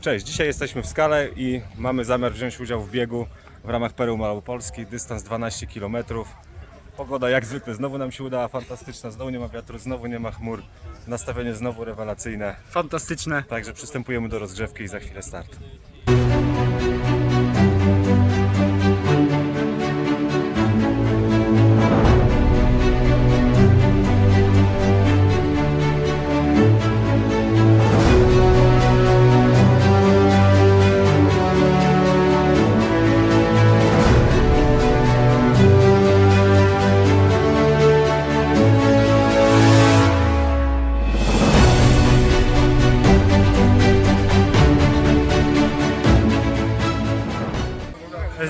Cześć, dzisiaj jesteśmy w Skale i mamy zamiar wziąć udział w biegu w ramach Peru Małopolski, dystans 12 km. Pogoda jak zwykle znowu nam się udała fantastyczna, znowu nie ma wiatru, znowu nie ma chmur, nastawienie znowu rewelacyjne, Fantastyczne. także przystępujemy do rozgrzewki i za chwilę start.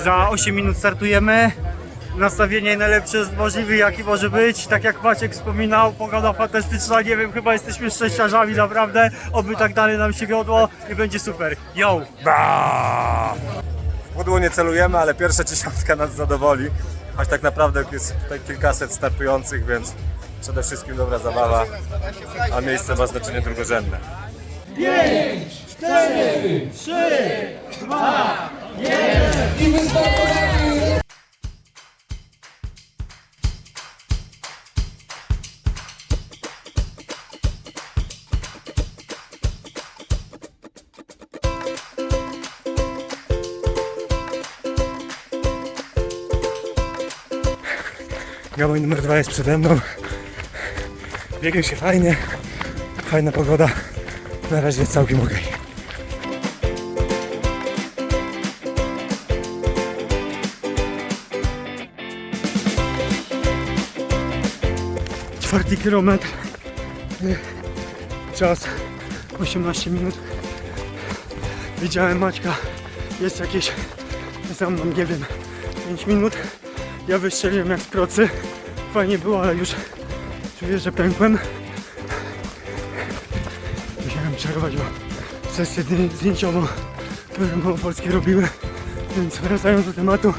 Za 8 minut startujemy. Nastawienie najlepsze z możliwych jaki może być. Tak jak Maciek wspominał, pogoda fantastyczna. Nie wiem, chyba jesteśmy szczęściarzami naprawdę. Oby tak dalej nam się wiodło i będzie super. Yo! W pudło nie celujemy, ale pierwsza dziesiątka nas zadowoli, choć tak naprawdę jest tutaj kilkaset startujących, więc przede wszystkim dobra zabawa, a miejsce ma znaczenie drugorzędne. Gałąź numer dwa jest przede mną. Biegnie się fajnie, fajna pogoda. Na razie jest całkiem okej. Czwarty kilometr. Czas 18 minut. Widziałem Maćka. Jest jakieś za mną, nie wiem, 5 minut. Ja wystrzeliłem jak z procy. Fajnie było, ale już czuję, że pękłem. Musiałem przerwać bo sesję zdję- zdjęciową, którą Polskie robiły. Więc wracając do tematu,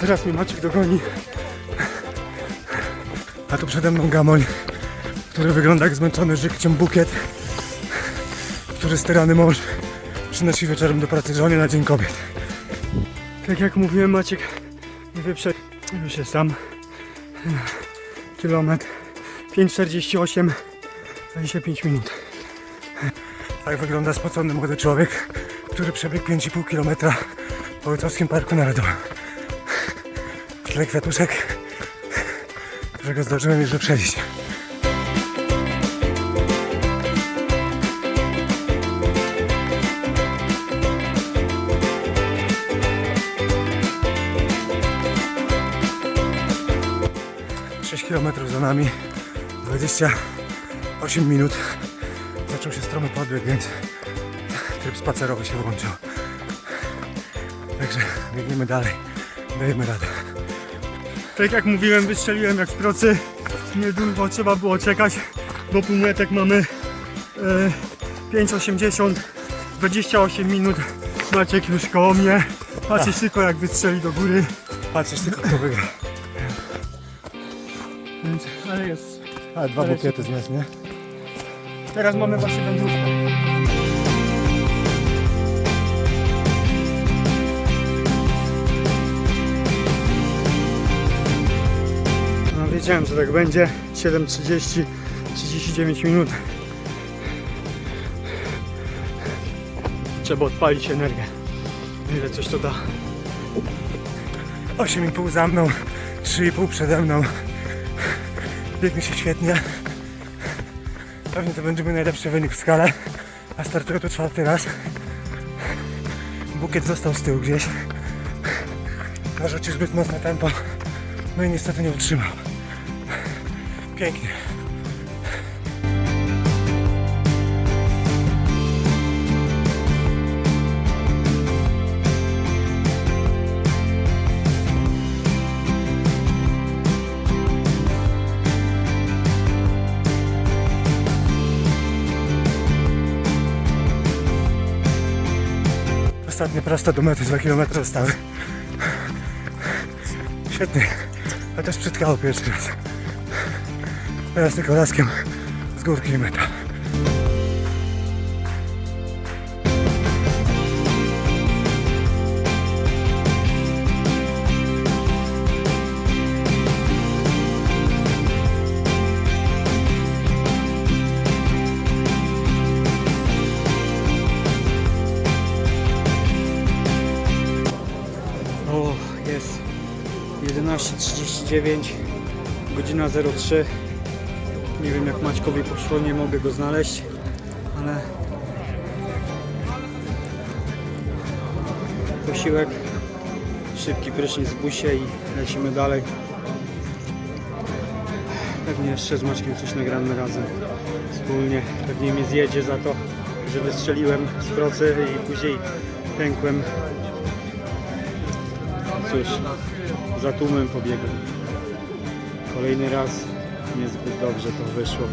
zaraz mnie Maciek dogoni. A tu przede mną gamoń, który wygląda jak zmęczony żywciem bukiet, który styrany mąż przynosi wieczorem do pracy żonie na Dzień Kobiet. Tak jak mówiłem, Maciek wyprzedł. Już jest tam. Kilometr 5,48 25 minut. Tak wygląda spocony młody człowiek, który przebiegł 5,5 km po Ojcowskim Parku Narodowym. W tle kwiatuszek, którego zdążyłem już wyprzedzić. Kilometrów za nami, 28 minut. Zaczął się stromy podbieg, więc tryb spacerowy się włączył. Także biegniemy dalej, dajemy radę. Tak jak mówiłem, wystrzeliłem jak z procy. Niedługo trzeba było czekać, bo półmetek mamy e, 5,80 28 minut. Maciek już koło mnie. Patrzysz tylko jak wystrzeli do góry. Patrzysz tylko kto wygra. Więc, ale jest. A dwa Ale bukiety zniósł, nie? Teraz mamy właśnie wędrówkę. No, wiedziałem, że tak będzie. 7.30, 39 minut. Trzeba odpalić energię. Ile coś to da. 8,5 za mną, 3,5 przede mną. Biegnie się świetnie. Pewnie to będzie mój najlepszy wynik w skale. A startuję tu czwarty raz. Bukiet został z tyłu gdzieś. Narzucił zbyt mocne tempo. No i niestety nie utrzymał. Pięknie. Ostatnie prosto do mety, 2 km zostały. Świetnie. Też przytkało pierwszy raz. Teraz tylko laskiem z górki i meta. 11.39, godzina 03. Nie wiem jak Maćkowi poszło, nie mogę go znaleźć, ale posiłek, szybki prysznic w busie i lecimy dalej. Pewnie jeszcze z Maćkiem coś nagramy razem wspólnie. Pewnie mnie zjedzie za to, że wystrzeliłem z procy i później pękłem Cóż, za tłumem pobiegłem. Kolejny raz niezbyt dobrze to wyszło.